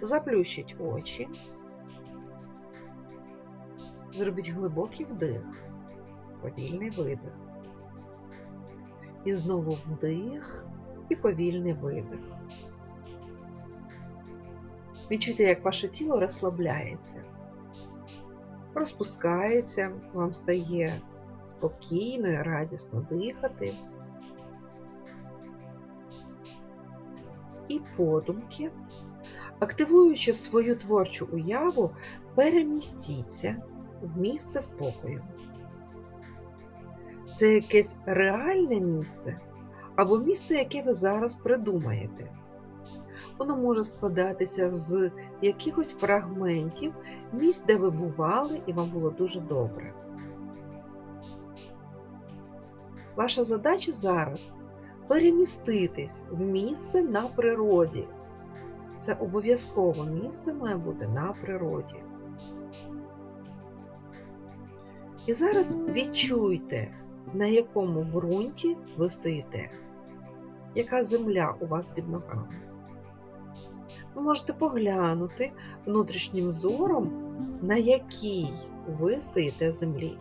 Заплющіть очі. Зробіть глибокий вдих, повільний видих. І знову вдих і повільний видих. Відчуйте, як ваше тіло розслабляється, розпускається, вам стає спокійно і радісно дихати. І подумки, активуючи свою творчу уяву, перемістіться в місце спокою. Це якесь реальне місце або місце, яке ви зараз придумаєте. Воно може складатися з якихось фрагментів місць, де ви бували, і вам було дуже добре. Ваша задача зараз переміститись в місце на природі. Це обов'язково місце має бути на природі. І зараз відчуйте, на якому ґрунті ви стоїте, яка земля у вас під ногами. Ви можете поглянути внутрішнім зором, на якій ви стоїте землі.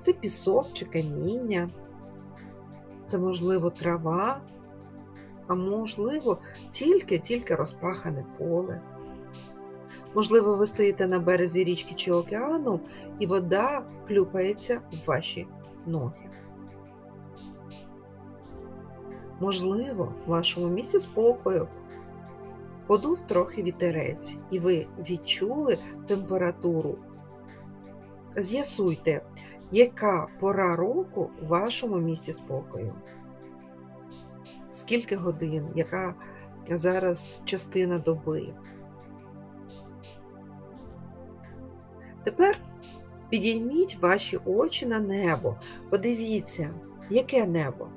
Це пісок чи каміння, це, можливо, трава, а можливо, тільки-тільки розпахане поле. Можливо, ви стоїте на березі річки чи океану, і вода хлюпається в ваші ноги. Можливо, в вашому місці спокою подув трохи вітерець, і ви відчули температуру. З'ясуйте, яка пора року в вашому місці спокою. Скільки годин, яка зараз частина доби. Тепер підійміть ваші очі на небо. Подивіться, яке небо.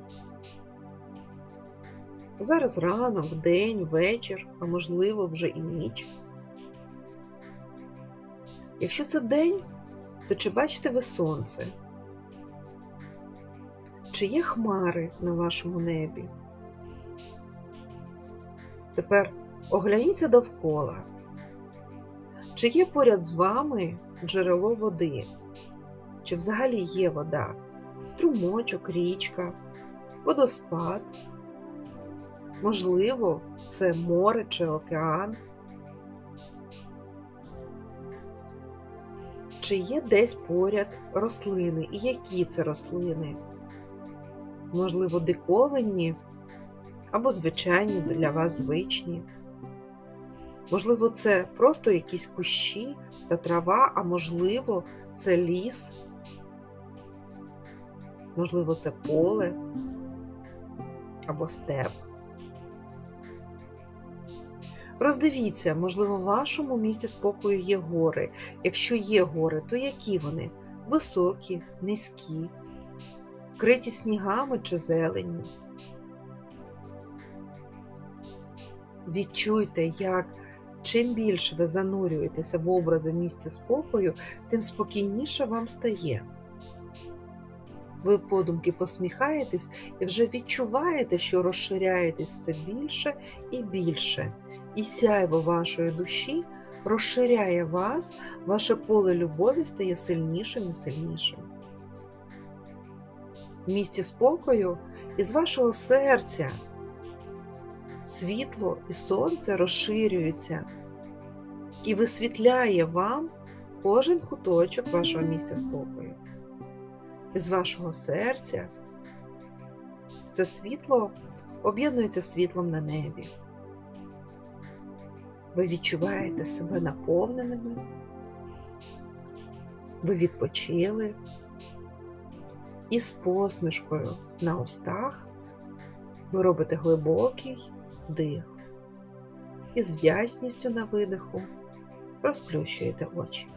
Зараз ранок, день, вечір, а можливо вже і ніч. Якщо це день, то чи бачите ви сонце? Чи є хмари на вашому небі? Тепер огляніться довкола. Чи є поряд з вами джерело води? Чи взагалі є вода? Струмочок, річка, водоспад? Можливо, це море чи океан? Чи є десь поряд рослини і які це рослини? Можливо, диковинні або звичайні для вас звичні. Можливо, це просто якісь кущі та трава, а можливо, це ліс, можливо, це поле або степ. Роздивіться, можливо, в вашому місці спокою є гори. Якщо є гори, то які вони? Високі, низькі, вкриті снігами чи зеленню. Відчуйте, як чим більше ви занурюєтеся в образи місця спокою, тим спокійніше вам стає. Ви подумки посміхаєтесь і вже відчуваєте, що розширяєтесь все більше і більше, і сяйво вашої душі розширяє вас, ваше поле любові стає сильнішим і сильнішим. В місті спокою із вашого серця світло і сонце розширюються і висвітляє вам кожен куточок вашого місця спокою. Із вашого серця це світло об'єднується світлом на небі. Ви відчуваєте себе наповненими, ви відпочили і з посмішкою на устах ви робите глибокий вдих і з вдячністю на видиху розплющуєте очі.